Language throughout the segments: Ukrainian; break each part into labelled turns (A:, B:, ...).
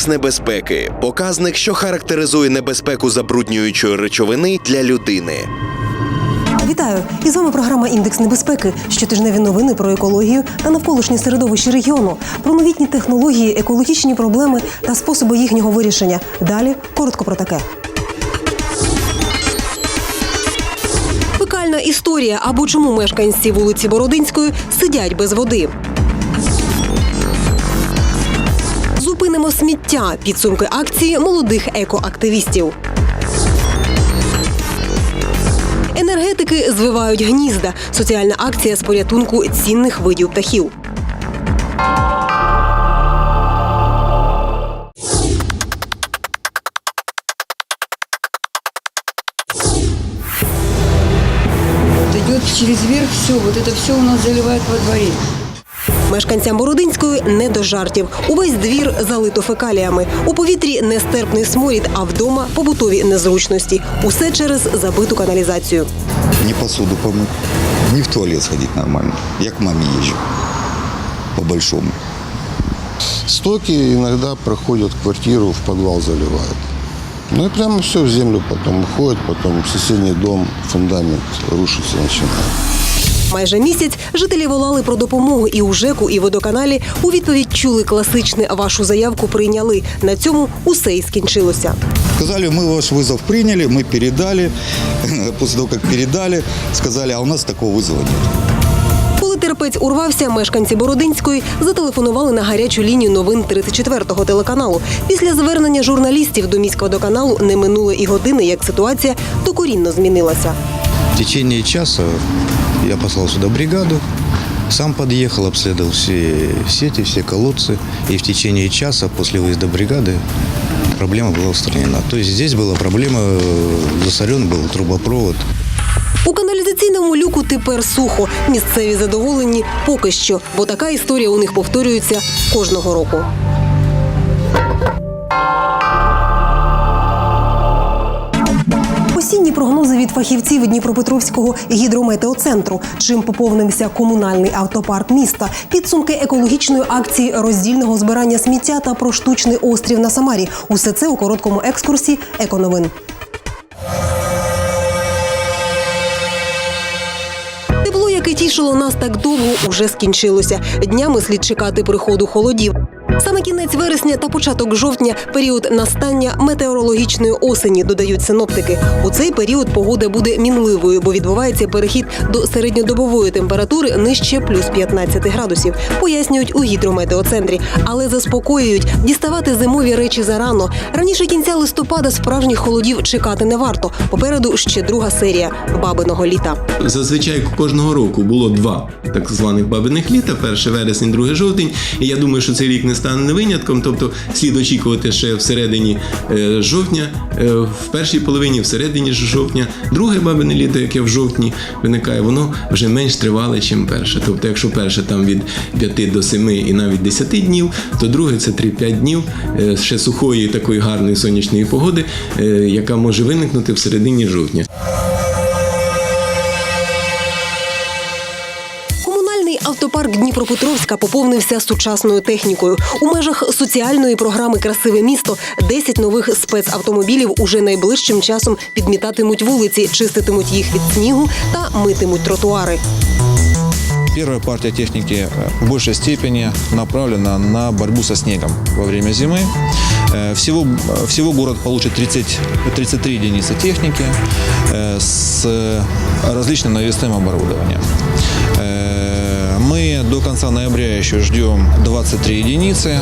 A: Індекс небезпеки показник, що характеризує небезпеку забруднюючої речовини для людини.
B: Вітаю! І з вами програма Індекс небезпеки. Щотижневі новини про екологію та навколишнє середовище регіону, про новітні технології, екологічні проблеми та способи їхнього вирішення. Далі коротко про таке. Фекальна історія або чому мешканці вулиці Бородинської сидять без води. Сміття. Підсумки акції молодих екоактивістів. Енергетики звивають гнізда. Соціальна акція з порятунку цінних видів птахів.
C: Идет через верх все, вот это все у нас заливает во дворе.
B: Мешканцям Бородинської не до жартів. Увесь двір залито фекаліями. У повітрі нестерпний сморід, а вдома побутові незручності. Усе через забиту каналізацію.
D: не посуду помыть, не в туалет сходить нормально. Я к маме езжу. По-большому.
E: Стоки иногда проходят в квартиру, в подвал заливают. Ну и прямо все в землю потом уходит, потом соседний дом, фундамент рушится, начинает.
B: Майже місяць жителі волали про допомогу і у ЖЕКу, і водоканалі. У відповідь чули класичне вашу заявку прийняли. На цьому усе і скінчилося.
D: Сказали, мы ваш вызов приняли, мы передали. После того, как передали, сказали, а у нас такого вызова нет.
B: Коли терпець урвався, мешканці Бородинської зателефонували на гарячу лінію новин 34-го телеканалу. Після звернення журналістів до міськводоканалу не минуло і години, як ситуація докорінно змінилася.
F: В течение часа я послал сюда бригаду, сам подъехал, обследовал все сети, все колодцы. И в течение часа после выезда бригады проблема была устранена. То есть здесь была проблема, э, засорен был трубопровод.
B: У каналізаційному люку тепер сухо. Місцеві задоволені поки що, бо така історія у них повторюється кожного року. Осінні прогнози від фахівців Дніпропетровського гідрометеоцентру. Чим поповнився комунальний автопарк міста, підсумки екологічної акції роздільного збирання сміття та про штучний острів на Самарі. Усе це у короткому екскурсі еконовин. Тепло, яке тішило нас так довго, уже скінчилося. Днями слід чекати приходу холодів. Саме кінець вересня та початок жовтня період настання метеорологічної осені, додають синоптики. У цей період погода буде мінливою, бо відбувається перехід до середньодобової температури нижче плюс 15 градусів. Пояснюють у гідрометеоцентрі, але заспокоюють, діставати зимові речі зарано. Раніше кінця листопада справжніх холодів чекати не варто. Попереду ще друга серія бабиного літа.
G: Зазвичай кожного року було два так званих бабиних літа: 1 вересень, 2 жовтень. І я думаю, що цей рік не стане не винятком. Тобто слід очікувати ще всередині е, жовтня, е, в першій половині, всередині жовтня. Друге бабине літо, яке в жовтні виникає, воно вже менш тривале, ніж перше. Тобто, якщо перше там від 5 до 7 і навіть 10 днів, то друге це 3-5 днів е, ще сухої такої гарної сонячної погоди, яка може виникнути в середині жовтня.
B: автопарк Дніпропетровська поповнився сучасною технікою. У межах соціальної програми Красиве місто 10 нових спецавтомобілів уже найближчим часом підмітатимуть вулиці, чиститимуть їх від снігу та митимуть тротуари.
H: Первая партия техники э, в большей степени направлена на борьбу со снегом во время зимы. Э, Всего, э, всего город получит 30, 33 единицы техники э, с различным навесным оборудованием. Э, Мы до конца ноября еще ждем 23 единицы.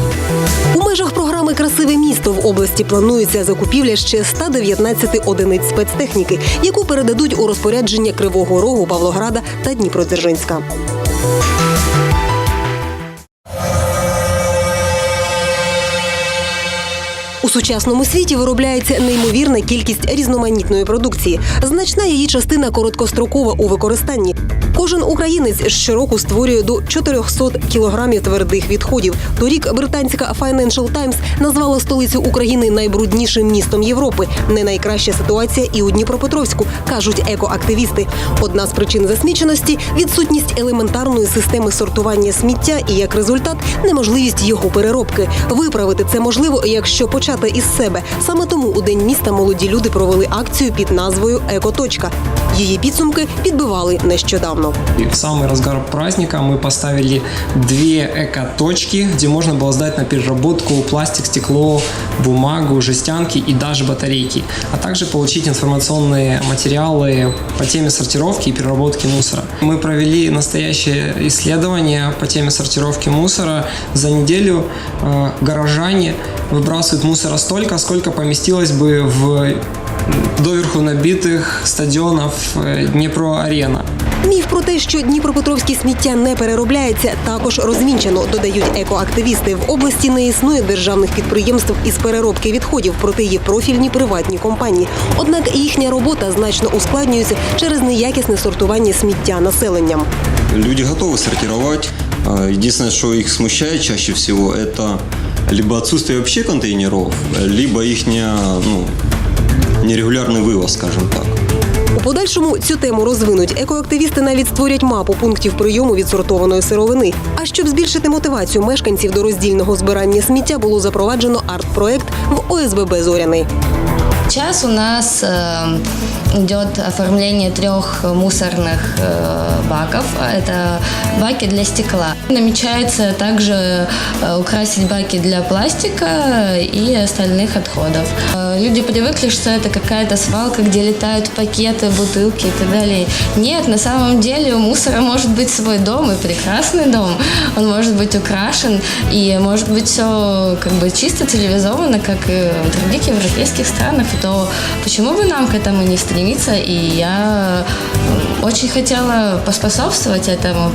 B: У межах програми Красиве місто в області планується закупівля ще 119 одиниць спецтехніки, яку передадуть у розпорядження Кривого Рогу, Павлограда та Дніпродзержинська. У сучасному світі виробляється неймовірна кількість різноманітної продукції. Значна її частина короткострокова у використанні. Кожен українець щороку створює до 400 кілограмів твердих відходів. Торік британська Financial Times назвала столицю України найбруднішим містом Європи. Не найкраща ситуація і у Дніпропетровську, кажуть екоактивісти. Одна з причин засміченості відсутність елементарної системи сортування сміття і як результат неможливість його переробки. Виправити це можливо, якщо почати із себе. Саме тому у день міста молоді люди провели акцію під назвою Екоточка. Її підсумки підбивали нещодавно.
I: И в самый разгар праздника мы поставили две эко-точки, где можно было сдать на переработку пластик, стекло, бумагу, жестянки и даже батарейки, а также получить информационные материалы по теме сортировки и переработки мусора. Мы провели настоящее исследование по теме сортировки мусора. За неделю э, горожане выбрасывают мусора столько, сколько поместилось бы в доверху набитых стадионов э, Днепро-Арена.
B: Міф про те, що Дніпропетровське сміття не переробляється, також розвінчено, додають екоактивісти. В області не існує державних підприємств із переробки відходів, проте є профільні приватні компанії. Однак їхня робота значно ускладнюється через неякісне сортування сміття населенням.
J: Люди готовы сортировать. А, Единственное, что их смущает чаще всего, это либо отсутствие вообще контейнеров, либо их ну, нерегулярный вивоз, скажем так.
B: У подальшому цю тему розвинуть. Екоактивісти навіть створять мапу пунктів прийому відсортованої сировини. А щоб збільшити мотивацію мешканців до роздільного збирання сміття, було запроваджено арт-проект в ОСББ Зоряний.
K: Сейчас у нас э, идет оформление трех мусорных э, баков. Это баки для стекла. Намечается также э, украсить баки для пластика и остальных отходов. Люди привыкли, что это какая-то свалка, где летают пакеты, бутылки и так далее. Нет, на самом деле у мусора может быть свой дом и прекрасный дом. Он может быть украшен и может быть все как бы чисто цивилизованно, как и в других европейских странах. То почему бы нам к этому не стремиться? И я м, очень хотела поспособствовать этому.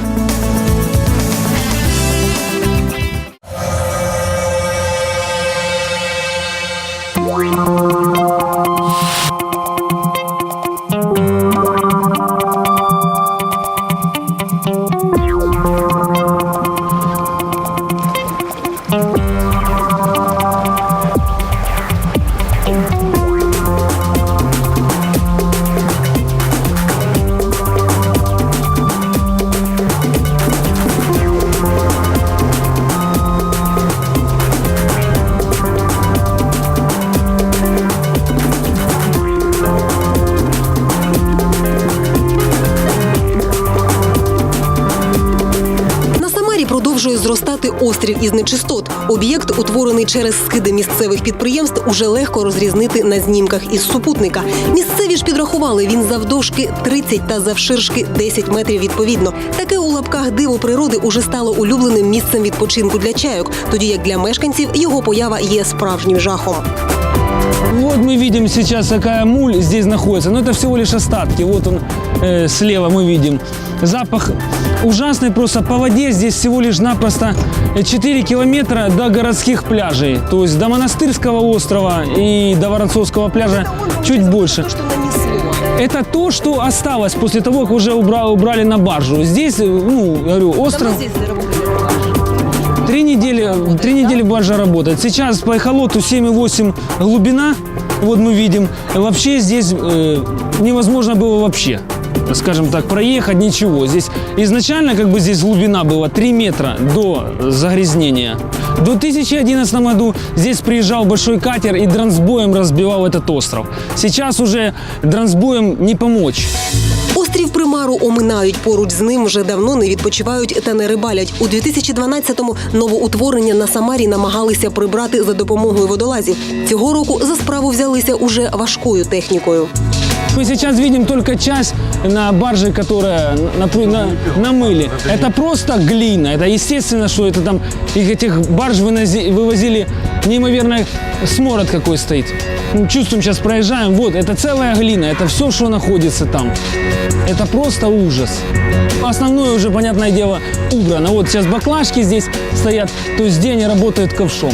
B: Зростати із нечистот. Об'єкт, утворений через скиди місцевих підприємств, уже легко розрізнити на знімках із супутника. Місцеві ж підрахували він завдовжки 30 та завширшки 10 метрів відповідно. Таке у лапках диво природи уже стало улюбленим місцем відпочинку для чайок, тоді як для мешканців його поява є справжнім жахом.
L: Вот мы видим сейчас, какая муль здесь находится. Но это всего лишь остатки. Вот он э, слева мы видим. Запах ужасный просто по воде. Здесь всего лишь напросто 4 километра до городских пляжей. То есть до Монастырского острова и до Воронцовского пляжа чуть больше. Это то, что осталось после того, как уже убра- убрали на баржу. Здесь, э, ну, говорю, остров... Три недели, три недели баржа работает. Сейчас по эхолоту 7,8 глубина. Вот мы видим. Вообще здесь э, невозможно было вообще, скажем так, проехать ничего. Здесь изначально как бы здесь глубина была 3 метра до загрязнения. В 2011 году здесь приезжал большой катер и дронсбоем разбивал этот остров. Сейчас уже дронсбоем не помочь.
B: Острів Примару оминають поруч з ним вже давно не відпочивають та не рибалять. У 2012-му новоутворення на Самарі намагалися прибрати за допомогою водолазів. Цього року за справу взялися уже важкою технікою.
L: Мы сейчас видим только часть на барже, которая на, на, на, мыле. Это просто глина. Это естественно, что это там их этих барж вынози- вывозили неимоверно смород какой стоит. Чувствуем, сейчас проезжаем. Вот, это целая глина. Это все, что находится там. Это просто ужас. Основное уже, понятное дело, убрано. Вот сейчас баклажки здесь стоят. То есть где они работают ковшом.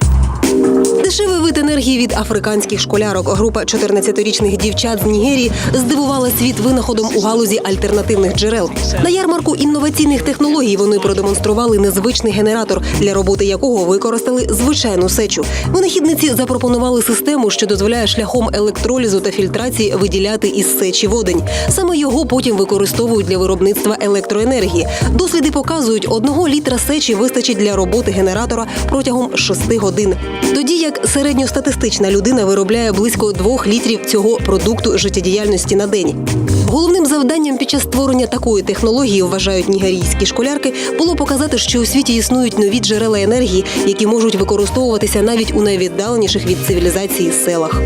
B: Дешевий вид енергії від африканських школярок. Група 14-річних дівчат з Нігерії здивувала світ винаходом у галузі альтернативних джерел. На ярмарку інноваційних технологій вони продемонстрували незвичний генератор, для роботи якого використали звичайну сечу. Винахідниці запропонували систему, що дозволяє шляхом електролізу та фільтрації виділяти із сечі водень. Саме його потім використовують для виробництва електроенергії. Досліди показують, одного літра сечі вистачить для роботи генератора протягом 6 годин. Тоді як середньостатистична людина виробляє близько двох літрів цього продукту життєдіяльності на день. Головним завданням під час створення такої технології, вважають нігерійські школярки, було показати, що у світі існують нові джерела енергії, які можуть використовуватися навіть у найвіддаленіших від цивілізації селах.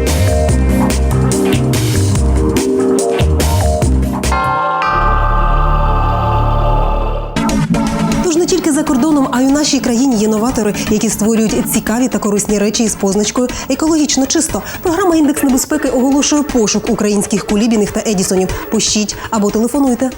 B: Нашій країні є новатори, які створюють цікаві та корисні речі із позначкою екологічно чисто. Програма індекс небезпеки оголошує пошук українських кулібіних та едісонів. Пишіть або телефонуйте.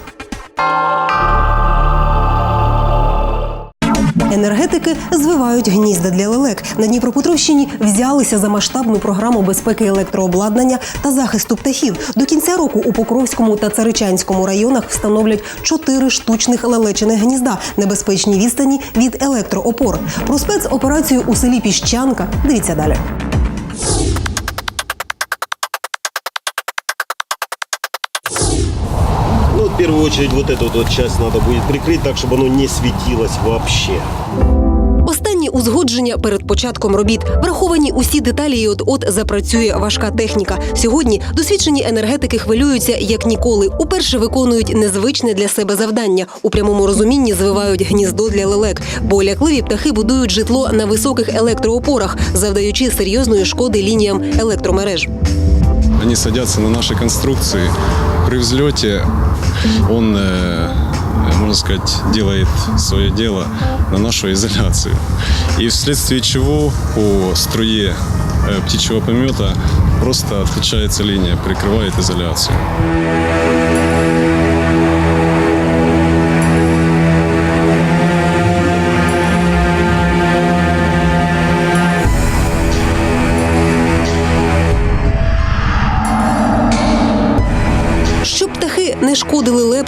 B: Енергетики звивають гнізда для лелек. На Дніпропетровщині взялися за масштабну програму безпеки електрообладнання та захисту птахів. До кінця року у Покровському та Царичанському районах встановлять чотири штучних лелечених гнізда небезпечні відстані від електроопор. Про спецоперацію у селі Піщанка дивіться далі.
M: первую очередь, вот эту вот часть надо будет прикрыть так, чтобы оно не светилось вообще.
B: Останні узгодження перед початком робіт враховані усі деталі, і от-от запрацює важка техніка. Сьогодні досвідчені енергетики хвилюються як ніколи. Уперше виконують незвичне для себе завдання. У прямому розумінні звивають гніздо для лелек, бо лякливі птахи будують житло на високих електроопорах, завдаючи серйозної шкоди лініям електромереж.
N: Они садятся на наши конструкции. При взлете он, э, можно сказать, делает свое дело на нашу изоляцию. И вследствие чего по струе э, птичьего помета просто отключается линия, прикрывает изоляцию.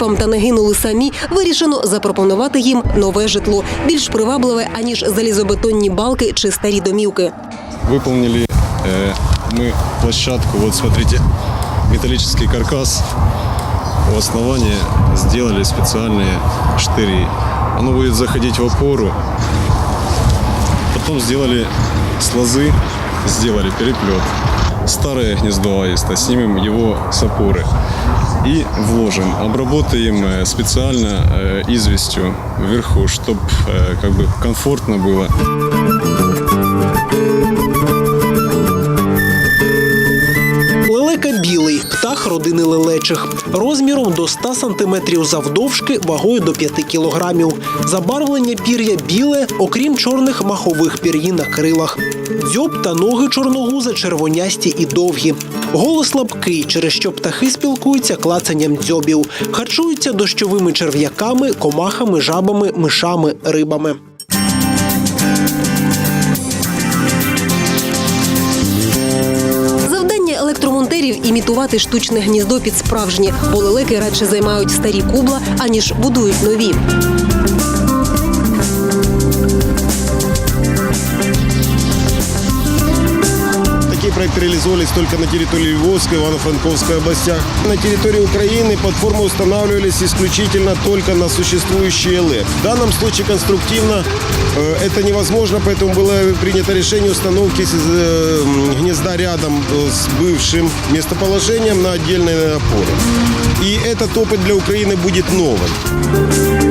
B: шкодили лепам та не гинули самі, вирішено запропонувати їм нове житло, більш привабливе аніж залізобетонні балки чи старі домівки.
N: Выполнили э, мы площадку, вот смотрите, металлический каркас. У основания сделали специальные штыри. Оно будет заходить в опору. Потом сделали с лозы, сделали переплет. Старое гнездо аиста, снимем его с опоры и вложим. Обработаем э, специально э, известью вверху, чтобы как бы комфортно было.
O: Лелека білий птах родини лелечих, розміром до 100 см завдовжки, вагою до 5 кг. Забарвлення пір'я біле, окрім чорних махових пір'їн на крилах. Дзьоб та ноги чорногуза червонясті і довгі. Голос слабкий, через що птахи спілкуються клацанням дзьобів, харчуються дощовими черв'яками, комахами, жабами, мишами, рибами.
B: Електромонтерів імітувати штучне гніздо під справжнє, бо радше займають старі кубла, аніж будують нові.
M: Проекты реализовывались только на территории Львовской, Ивано-Франковской областях. На территории Украины платформы устанавливались исключительно только на существующие ЛЭД. В данном случае конструктивно э, это невозможно, поэтому было принято решение установки э, гнезда рядом э, с бывшим местоположением на отдельные опоры. И этот опыт для Украины будет новым.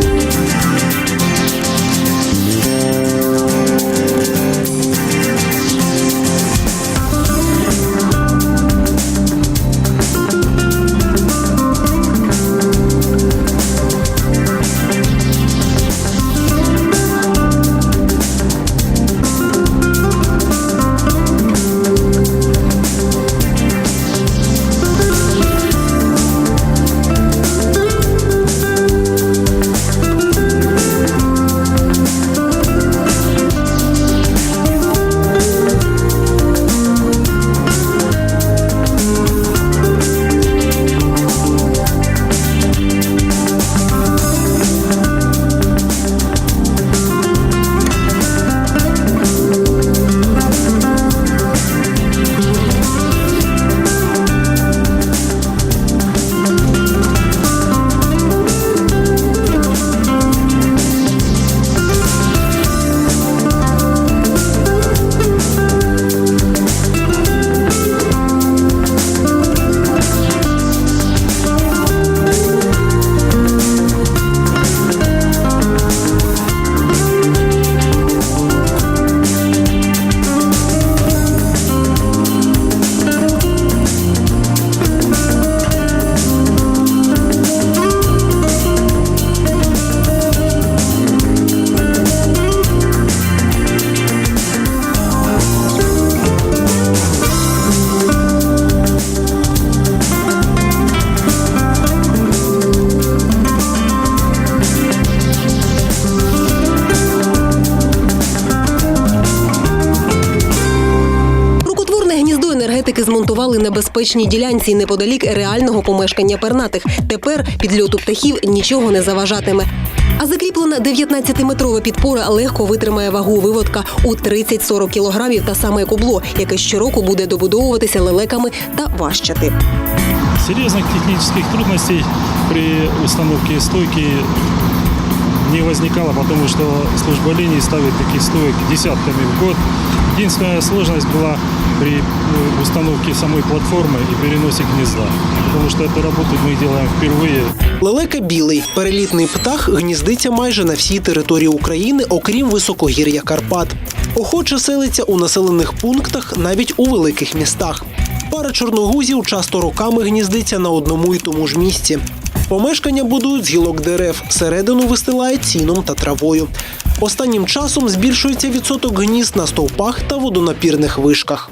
B: Відремонтували небезпечній ділянці неподалік реального помешкання пернатих. Тепер підльоту птахів нічого не заважатиме. А закріплена 19-метрова підпора легко витримає вагу виводка у 30-40 кілограмів та саме кубло, яке щороку буде добудовуватися лелеками та важчати.
P: Серьезных технических трудностей при установке стойки не возникало, потому что служба линии ставит таких стоек десятками в год. Единственная сложность была при э, установке самой платформы и переносе гнезда, потому что эту работу мы делаем впервые.
O: Лелека білий перелітний птах гніздиться майже на всій території України, окрім високогір'я Карпат. Охоче селиться у населених пунктах, навіть у великих містах. Пара чорногузів часто роками гніздиться на одному і тому ж місці. Помешкання будують з гілок дерев, середину вистилають сіном та травою. Останнім часом збільшується відсоток гнізд на стовпах та водонапірних вишках.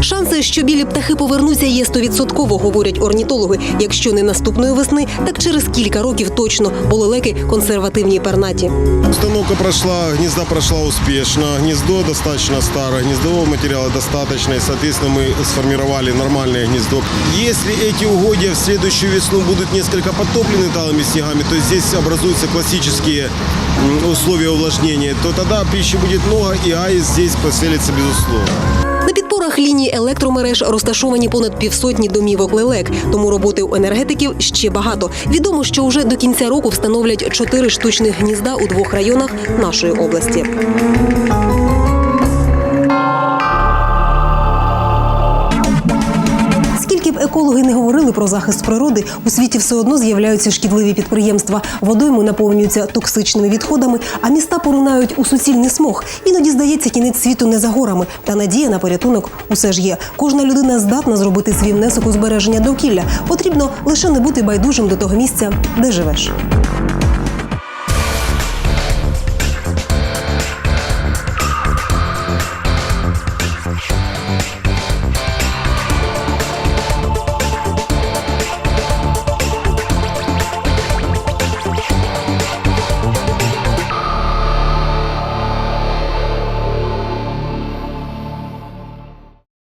B: Шанси, що білі птахи повернуться, є стовідсотково, говорять орнітологи. Якщо не наступної весни, так через кілька років точно, бо лелеки консервативні й пернаті.
M: Установка прошла, гнезда прошла успешно, гнездо достаточно старое, гнездового материала достаточно, и, соответственно, мы сформировали нормальное гнездо. Если эти угодья в следующую весну будут несколько подтоплены талыми снегами, то здесь образуются классические м, условия увлажнения, то тогда пищи будет много, и аист здесь поселится безусловно.
B: На підпорах лінії електромереж розташовані понад півсотні домівок лелек, тому роботи у енергетиків ще багато. Відомо, що вже до кінця року встановлять чотири штучних гнізда у двох районах нашої області. Екологи не говорили про захист природи, у світі все одно з'являються шкідливі підприємства. Водойми наповнюються токсичними відходами, а міста поринають у суцільний смог. Іноді здається, кінець світу не за горами. Та надія на порятунок усе ж є. Кожна людина здатна зробити свій внесок у збереження довкілля. Потрібно лише не бути байдужим до того місця, де живеш.